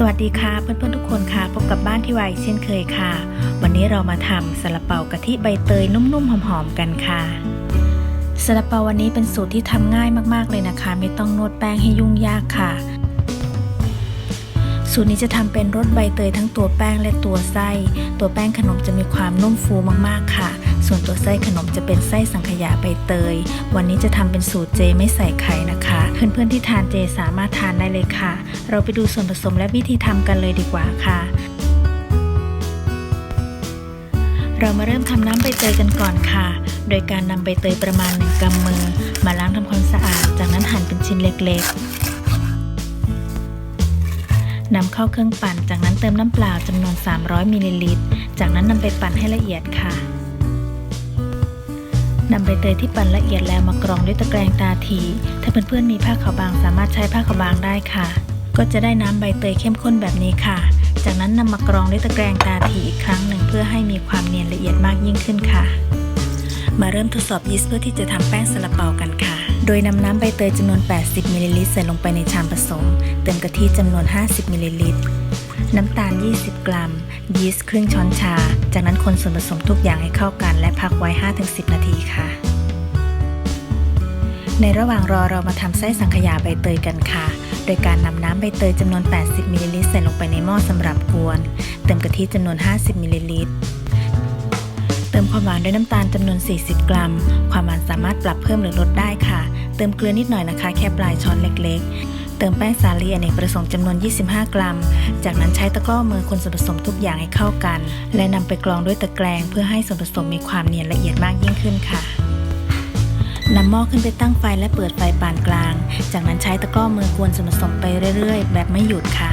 สวัสดีค่ะเพื่อนๆทุกคนค่ะ พบกับบ้านที่ไวเช่นเคยค่ะ วันนี้เรามาทำซาลาเปากะทิใบเตยนุ่มๆหอมๆกันค่ะซาลาเปาวันนี้เป็นสูตรที่ทำง่ายมากๆเลยนะคะ ไม่ต้องนวดแป้งให้ยุ่งยากค่ะ สูตรนี้จะทำเป็นรสใบเตยทั้งตัวแป้งและตัวไส้ ตัวแป้งขนมจะมีความนุ่มฟูมากๆค่ะ ส่วนตัวไส้ขนมจะเป็นไส้สังขยาใบเตย วันนี้จะทำเป็นสูตรเจไม่ใส่ไข่นะคะ เพื่อนๆที่ทานเจสามารถทานได้เลยค่ะ เราไปดูส่วนผสมและวิธีทำกันเลยดีกว่าค่ะ เรามาเริ่มทำน้ำใบเตยกันก่อนค่ะ โดยการนำใบเตยประมาณหนึ่งกำมือ มาล้างทำความสะอาด จากนั้นหั่นเป็นชิ้นเล็กๆนำเข้าเครื่องปั่น จากนั้นเติมน้ำเปล่าจำนวน 300มิลลิลิตร จากนั้นนำไปปั่นให้ละเอียดค่ะ นำใบเตยที่ปั่นละเอียดแล้วมากรองด้วยตะแกรงตาถีถ้าเพื่อนๆมีผ้าขาวบางสามารถใช้ผ้าขาวบางได้ค่ะ ก็จะได้น้ำใบเตยเข้มข้นแบบนี้ค่ะ จากนั้นนำมากรองด้วยตะแกรงตาถีอีกครั้งหนึ่งเพื่อให้มีความเนียนละเอียดมากยิ่งขึ้นค่ะ มาเริ่มทดสอบยีสต์เพื่อที่จะทำแป้งซาลาเปากันค่ะ โดยนำน้ำใบเตยจำนวน 80มิลลิลิตรใส่ลงไปในชามผสม เติมกะทิจำนวน 50มิลลิลิตร น้ำตาล 20 กรัม ยีสต์ครึ่งช้อนชา จากนั้นคนส่วนผสมทุกอย่างให้เข้ากัน และพักไว้ 5-10 นาทีค่ะ ในระหว่างรอเรามาทำไส้สังขยาใบเตยกันค่ะ โดยการนำน้ำใบเตยจำนวน 80 มิลลิลิตรใส่ลงไปในหม้อสำหรับกวน เติมกะทิจำนวน 50 มิลลิลิตร เติมความหวานด้วยน้ำตาลจำนวน 40 กรัม ความหวานสามารถปรับเพิ่มหรือลดได้ค่ะ เติมเกลือนิดหน่อยนะคะ แค่ปลายช้อนเล็ก ๆ เติมแป้งสาลีอเนกประสงค์จำนวน 25 กรัม จากนั้นใช้ตะกร้อมือคนส่วนผสมทุกอย่างให้เข้ากัน และนำไปกรองด้วยตะแกรงเพื่อให้ส่วนผสมมีความเนียนละเอียดมากยิ่งขึ้นค่ะนำหม้อขึ้นไปตั้งไฟและเปิดไฟปานกลาง จากนั้นใช้ตะกร้อมือกวนส่วนผสมไปเรื่อยๆ แบบไม่หยุดค่ะ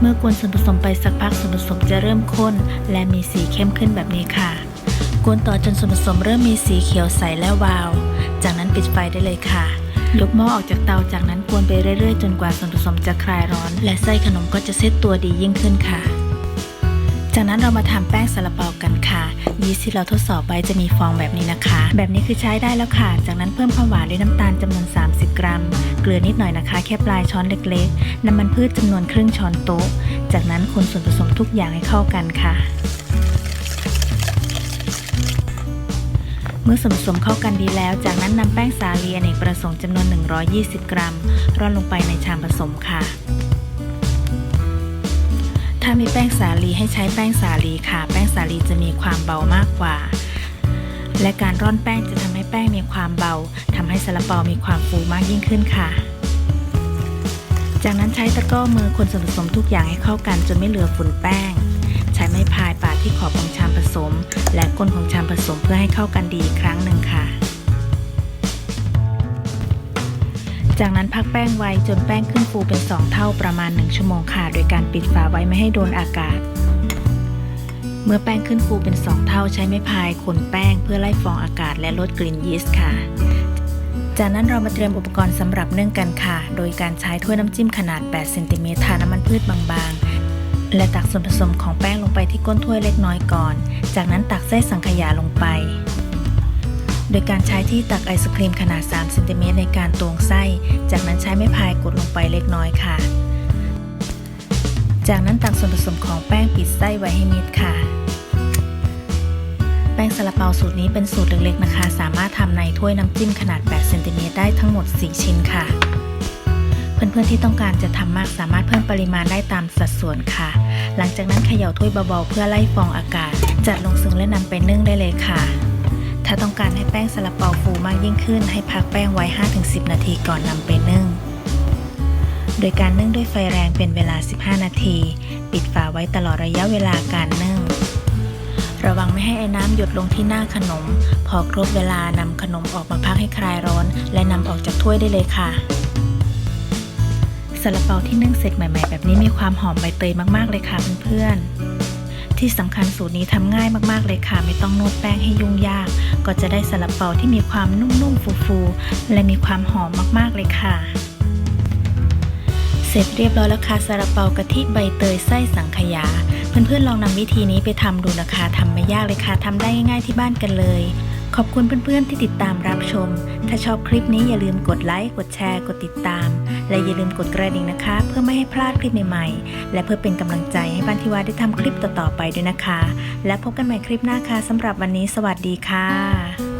เมื่อกวนส่วนผสมไปสักพักส่วนผสมจะเริ่มข้น และมีสีเข้มขึ้นแบบนี้ค่ะ กวนต่อจนส่วนผสมเริ่มมีสีเขียวใสและวาว จากนั้นปิดไฟได้เลยค่ะ ยกหม้อออกจากเตาจากนั้นกวนไปเรื่อยๆ จนกว่าส่วนผสมจะคลายร้อน และไส้ขนมก็จะเซตตัวดียิ่งขึ้นค่ะ จากนั้นเรามาทำแป้งซาลาเปากันค่ะ ยีสต์ที่เราทดสอบไว้จะมีฟองแบบนี้นะคะ แบบนี้คือใช้ได้แล้วค่ะ จากนั้นเพิ่มความหวานด้วยน้ำตาลจำนวน 30 กรัม เกลือนิดหน่อยนะคะ แค่ปลายช้อนเล็กๆ น้ำมันพืชจำนวนครึ่งช้อนโต๊ะ จากนั้นคนส่วนผสมทุกอย่างให้เข้ากันค่ะ มื่อส่วนผสมเข้ากันดีแล้ว จากนั้นนำแป้งสาลีอเนกประสงค์จำนวน 120 กรัม ร่อนลงไปในชามผสมค่ะ ถ้ามีแป้งสาลีให้ใช้แป้งสาลีค่ะ แป้งสาลีจะมีความเบามากกว่า และการร่อนแป้งจะทำให้แป้งมีความเบาทำให้ซาลาเปามีความฟูมากยิ่งขึ้นค่ะจากนั้นใช้ตะกร้อมือคนส่วนผสมทุกอย่างให้เข้ากันจนไม่เหลือฝุ่นแป้ง ใช้ไม้พายปาดที่ขอบของชาม ม และก้นของชามผสมเพื่อให้เข้ากันดีอีกครั้งหนึ่งค่ะ จากนั้นพักแป้งไว้จนแป้งขึ้นฟูเป็น 2 เท่าประมาณ 1 ชั่วโมงค่ะ โดยการปิดฝาไว้ไม่ให้โดนอากาศ เมื่อแป้งขึ้นฟูเป็น 2 เท่าใช้ไม้พายคนแป้งเพื่อไล่ฟองอากาศและลดกลิ่นยีสต์ค่ะจากนั้นเรามาเตรียมอุปกรณ์สำหรับนึ่งกันค่ะ โดยการใช้ถ้วยน้ำจิ้มขนาด 8 เซนติเมตรทาน้ำมันพืชบางๆ และตักส่วนผสมของแป้งลงไปที่ก้นถ้วยเล็กน้อยก่อน จากนั้นตักไส้สังขยาลงไป โดยการใช้ที่ตักไอศครีมขนาด3เซนติเมตรในการตวงไส้ จากนั้นใช้ไม้พายกดลงไปเล็กน้อยค่ะ จากนั้นตักส่วนผสมของแป้งปิดไส้ไว้ให้มิดค่ะ แป้งซาลาเปาสูตรนี้เป็นสูตรเล็กๆนะคะ สามารถทำในถ้วยน้ำจิ้มขนาด8เซนติเมตรได้ทั้งหมด 4 ชิ้นค่ะ เพื่อนๆที่ต้องการจะทำมากสามารถเพิ่มปริมาณได้ตามสัดส่วนค่ะ หลังจากนั้นเขย่าถ้วยเบาๆเพื่อไล่ฟองอากาศ จัดลงซึ้งและนำไปนึ่งได้เลยค่ะ ถ้าต้องการให้แป้งซาลาเปาฟูมากยิ่งขึ้น ให้พักแป้งไว้ 5-10 นาทีก่อนนำไปนึ่ง โดยการนึ่งด้วยไฟแรงเป็นเวลา 15 นาที ปิดฝาไว้ตลอดระยะเวลาการนึ่ง ระวังไม่ให้ไอ้น้ำหยดลงที่หน้าขนม พอครบเวลานำขนมออกมาพักให้คลายร้อน และนำออกจากถ้วยได้เลยค่ะ ซาลาเปาที่นึ่งเสร็จใหม่ ๆ แบบนี้มีความหอมใบเตยมากๆเลยค่ะเพื่อนๆ ที่สำคัญสูตรนี้ทำง่ายมากๆเลยค่ะ ไม่ต้องนวดแป้งให้ยุ่งยาก ก็จะได้ซาลาเปาที่มีความนุ่มๆฟูๆและมีความหอมมากๆเลยค่ะ เสร็จเรียบร้อยแล้วค่ะซาลาเปากะทิใบเตยไส้สังขยา เพื่อนๆลองนำวิธีนี้ไปทำดูนะคะทำไม่ยากเลยค่ะทำได้ง่ายๆที่บ้านกันเลย ขอบคุณเพื่อนๆที่ติดตามรับชม ถ้าชอบคลิปนี้อย่าลืมกดไลค์ กดแชร์ กดติดตาม และอย่าลืมกดกระดิ่งนะคะ เพื่อไม่ให้พลาดคลิปใหม่ๆ และเพื่อเป็นกำลังใจให้บ้านทิวาได้ทำคลิปต่อๆไปด้วยนะคะ และพบกันใหม่คลิปหน้าค่ะสำหรับวันนี้ สวัสดีค่ะ